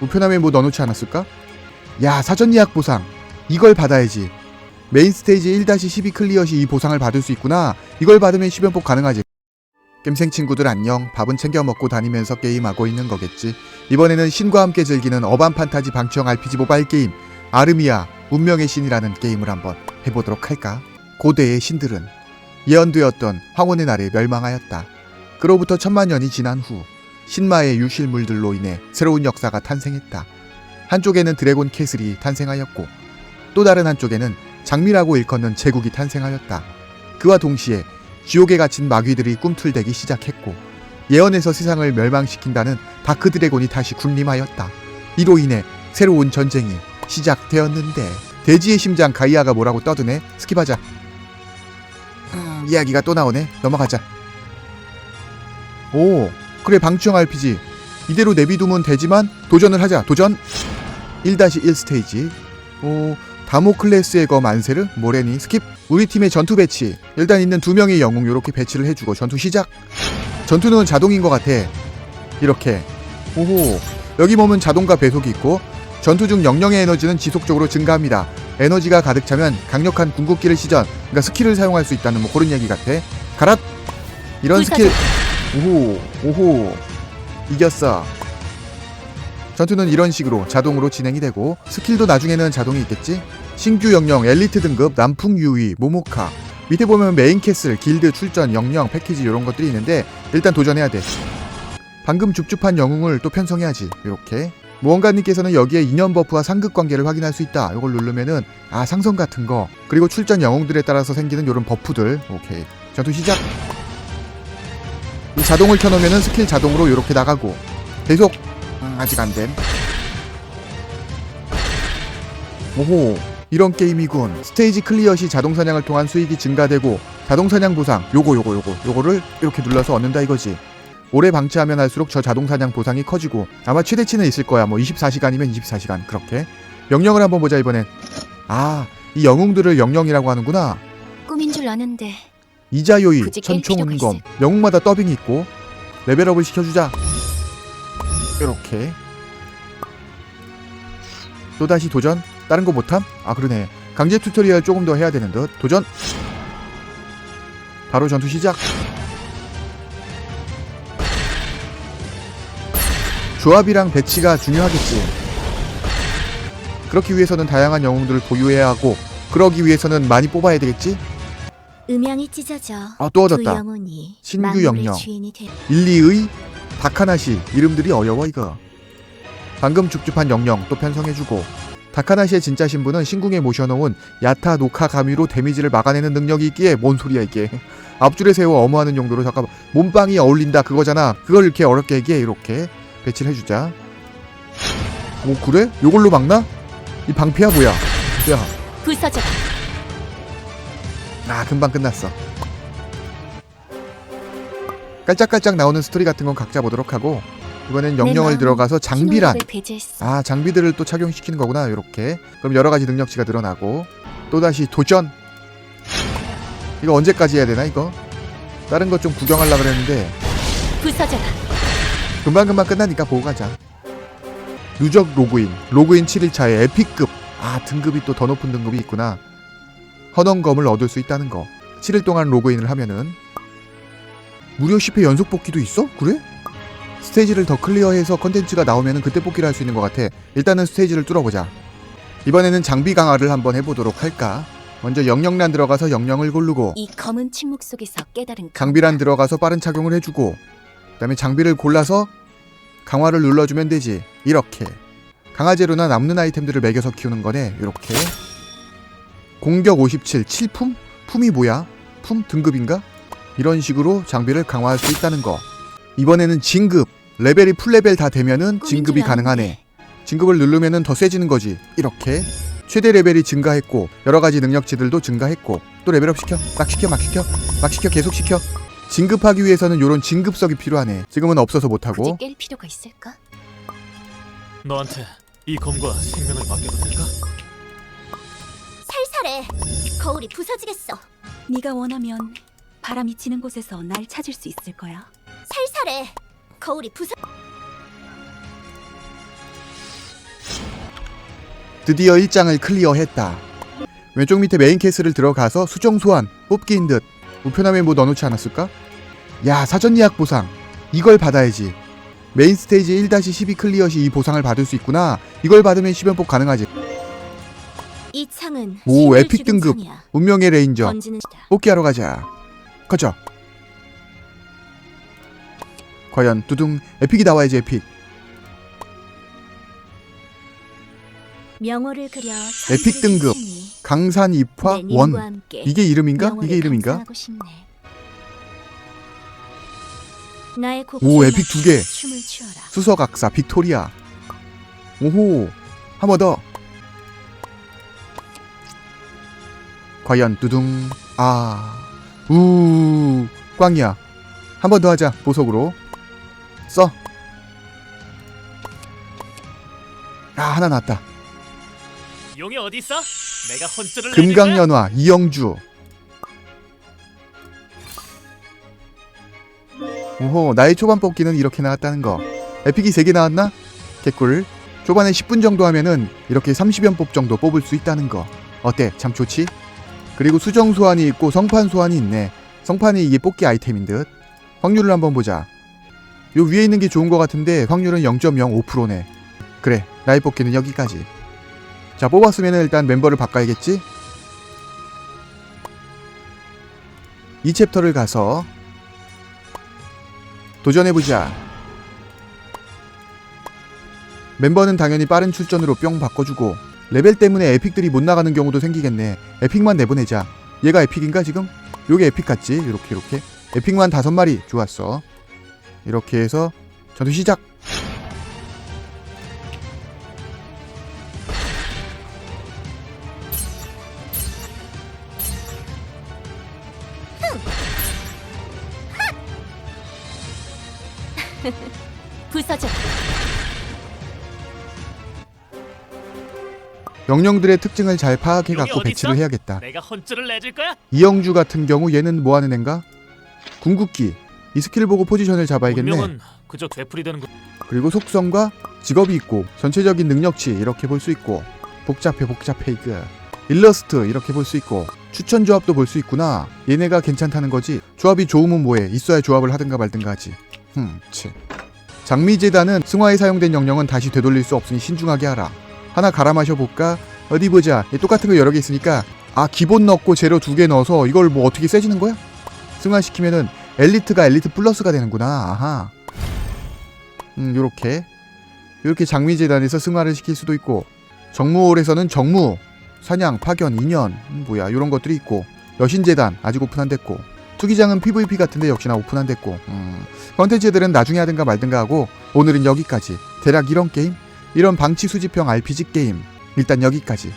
우편함에 뭐 넣어놓지 않았을까? 야 사전 예약 보상. 이걸 받아야지. 메인 스테이지 1-12 클리어 시 이 보상을 받을 수 있구나. 이걸 받으면 10연폭 가능하지. 겜생 친구들 안녕. 밥은 챙겨 먹고 다니면서 게임하고 있는 거겠지. 이번에는 신과 함께 즐기는 어반 판타지 방치형 RPG 모바일 게임. 아르미아 운명의 신이라는 게임을 한번 해보도록 할까? 고대의 신들은. 예언되었던 황혼의 날에 멸망하였다. 그로부터 천만 년이 지난 후 신마의 유실물들로 인해 새로운 역사가 탄생했다. 한쪽에는 드래곤 캐슬이 탄생하였고 또 다른 한쪽에는 장미라고 일컫는 제국이 탄생하였다. 그와 동시에 지옥에 갇힌 마귀들이 꿈틀대기 시작했고 예언에서 세상을 멸망시킨다는 다크 드래곤이 다시 군림하였다. 이로 인해 새로운 전쟁이 시작되었는데 대지의 심장 가이아가 뭐라고 떠드네 스킵하자. 음, 이야기가 또 나오네 넘어가자. 오 그래 방치형 RPG 이대로 내비두면 되지만 도전을 하자. 도전. 1-1 스테이지. 오 다모클레스의 검 안세르 모레니 스킵. 우리 팀의 전투 배치. 일단 있는 두 명의 영웅 요렇게 배치를 해주고 전투 시작. 전투는 자동인 것 같아. 이렇게. 오호. 여기 보면 자동과 배속이 있고 전투 중 영령의 에너지는 지속적으로 증가합니다. 에너지가 가득 차면 강력한 궁극기를 시전. 그러니까 스킬을 사용할 수 있다는 뭐 그런 얘기 같아. 가라 이런 스킬 오호 오호. 이겼어. 전투는 이런 식으로 자동으로 진행이 되고 스킬도 나중에는 자동이 있겠지? 신규 영령 엘리트 등급 남풍 유위 모모카. 밑에 보면 메인 캐슬 길드 출전 영령 패키지 이런 것들이 있는데 일단 도전해야 돼. 방금 줍줍한 영웅을 또 편성해야지. 이렇게. 무언가님께서는 여기에 인연 버프와 상급 관계를 확인할 수 있다. 이걸 누르면은 아 상성 같은 거. 그리고 출전 영웅들에 따라서 생기는 이런 버프들. 오케이. 전투 시작 이 자동을 켜놓으면 스킬 자동으로 이렇게 나가고 계속 음, 아직 안됨. 오호 이런 게임이군. 스테이지 클리어 시 자동 사냥을 통한 수익이 증가되고 자동 사냥 보상 요거 요거 요거 요거를 이렇게 눌러서 얻는다 이거지. 오래 방치하면 할수록 저 자동 사냥 보상이 커지고 아마 최대치는 있을 거야. 뭐 24시간이면 24시간 그렇게. 영령을 한번 보자 이번엔. 아 이 영웅들을 영령이라고 하는구나. 꿈인 줄 아는데 이자요이, 천총은검 영웅마다 더빙이 있고 레벨업을 시켜주자. 이렇게. 또다시 도전? 다른 거 못함? 아 그러네. 강제 튜토리얼 조금 더 해야 되는 듯. 도전? 바로 전투 시작. 조합이랑 배치가 중요하겠지. 그렇기 위해서는 다양한 영웅들을 보유해야 하고 그러기 위해서는 많이 뽑아야 되겠지? 음향이 찢어져 아또두 얻었다. 영혼이 신규 만물의 영령. 주인이 돼. 일리의 다카나시. 이름들이 어려워 이거. 방금 줍줍한 영령 또 편성해주고. 다카나시의 진짜 신부는 신궁에 모셔놓은 야타 녹화 가미로 데미지를 막아내는 능력이 있기에 뭔 소리야 이게. 앞줄에 세워 어머하는 용도로 잠깐 몸빵이 어울린다 그거잖아. 그걸 이렇게 어렵게 얘기해 이렇게. 배치를 해주자. 오 그래? 요걸로 막나? 이 방패야 뭐야? 야. 부서져라 아 금방 끝났어. 깔짝깔짝 나오는 스토리 같은 건 각자 보도록 하고 이번엔 마음은 들어가서 장비란. 아 장비들을 또 착용시키는 거구나 이렇게. 그럼 여러 가지 능력치가 늘어나고 또다시 도전. 이거 언제까지 해야 되나 이거? 다른 것 좀 구경하려고 그랬는데. 부서져라. 금방금방 끝나니까 보고 가자. 누적 로그인. 로그인 7일차에 에픽급. 아 등급이 또 더 높은 등급이 있구나 헌원검을 얻을 수 있다는 거. 7일 동안 로그인을 하면은. 무료 10회 연속 뽑기도 있어? 그래? 스테이지를 더 클리어해서 컨텐츠가 나오면은 그때 뽑기를 할 수 있는 것 같아. 일단은 스테이지를 뚫어보자. 이번에는 장비 강화를 한번 해보도록 할까? 먼저 영영란 들어가서 영영을 고르고. 이 검은 침묵 속에서 깨달은 장비란 들어가서 빠른 착용을 해주고. 그다음에 장비를 골라서 강화를 눌러주면 되지. 이렇게. 강화제로나 남는 아이템들을 매겨서 키우는 거네. 이렇게 공격 57 7품? 품이 뭐야? 품 등급인가? 이런 식으로 장비를 강화할 수 있다는 거 이번에는 진급 레벨이 풀레벨 다 되면은 진급이 줄 가능하네. 진급을 누르면은 더 세지는 거지 이렇게 최대 레벨이 증가했고 여러 가지 능력치들도 증가했고 또 레벨업 시켜 막 시켜 막 시켜 막 시켜 계속 시켜 진급하기 위해서는 요런 진급석이 필요하네 지금은 없어서 못하고 깰 필요가 있을까? 너한테 이 검과 생명을 맡겨도 될까? 살살해 거울이 부서지겠어 네가 원하면 바람이 치는 곳에서 날 찾을 수 있을 거야. 살살해 거울이 부서 드디어 1장을 클리어했다. 왼쪽 밑에 메인 캐스를 들어가서 수정 소환 뽑기인 듯 우편함에 뭐 넣어놓지 않았을까? 야 사전 예약 보상 이걸 받아야지. 메인 스테이지 1-12 클리어 시 이 보상을 받을 수 있구나. 이걸 받으면 10연폭 가능하지. 이 창은 오, 에픽 등급. 운명의 레인저 던지는 시다. 뽑기하러 가자. 가자. 과연 두둥 에픽이 나와야지 에픽. 명호를 그려 에픽 등급. 강산 입화 원. 이게 이름인가? 이게 이름인가? 나의 오, 에픽 두 개. 춤을 추어라. 수석악사 빅토리아. 오호. 한 번 더. 과연 두둥. 아. 우. 꽝이야. 한 번 더 하자. 보석으로. 써. 아, 하나 났다. 용이 어디 있어? 내가 혼쭐을 내줄? 금강연화 이영주. 오호, 나의 초반 뽑기는 이렇게 나왔다는 거. 에픽이 3개 나왔나? 개꿀. 초반에 10분 정도 하면은 이렇게 30연 뽑 정도 뽑을 수 있다는 거. 어때? 참 좋지? 그리고 수정 소환이 있고 성판 소환이 있네. 성판이 이게 뽑기 아이템인 듯. 확률을 한번 보자. 요 위에 있는 게 좋은 것 같은데 확률은 0.05%네. 그래, 나의 뽑기는 여기까지. 자, 뽑았으면 일단 멤버를 바꿔야겠지? 이 챕터를 가서 도전해보자. 멤버는 당연히 빠른 출전으로 뿅 바꿔주고 레벨 때문에 에픽들이 못 나가는 경우도 생기겠네. 에픽만 내보내자. 얘가 에픽인가 지금? 요게 에픽 같지? 이렇게 이렇게. 에픽만 다섯 마리 좋았어. 이렇게 해서 전투 시작. 부서져. 영령들의 특징을 잘 여기 파악해 갖고 어디 배치를? 해야겠다. 내가 혼쭐을 내줄 거야? 이영주 같은 경우 얘는 뭐 하는 앤가? 궁극기. 이 스킬 보고 포지션을 잡아야겠네. 그저 되풀이 되는 거. 그리고 속성과 직업이 있고 전체적인 능력치 이렇게 볼 수 있고 복잡해 복잡해 이거. 일러스트 이렇게 볼 수 있고 추천 조합도 볼 수 있구나. 얘네가 괜찮다는 거지. 조합이 좋으면 뭐해? 있어야 조합을 하든가 말든가 하지. 흠, 치. 장미재단은 승화에 사용된 영령은 다시 되돌릴 수 없으니 신중하게 하라. 하나 갈아 마셔 볼까? 어디 보자. 얘 똑같은 거 여러 개 있으니까 아 기본 넣고 재료 두 개 넣어서 이걸 뭐 어떻게 세지는 거야? 승화시키면은 엘리트가 엘리트 플러스가 되는구나. 아하. 음, 요렇게. 요렇게 장미재단에서 승화를 시킬 수도 있고 정무홀에서는 정무, 사냥, 파견, 인연, 음, 뭐야 요런 것들이 있고 여신재단 아직 오픈 안 됐고 투기장은 PVP 같은데 역시나 오픈 안 됐고 음, 컨텐츠들은 나중에 하든가 말든가 하고 오늘은 여기까지 대략 이런 게임 이런 방치 수집형 RPG 게임. 일단 여기까지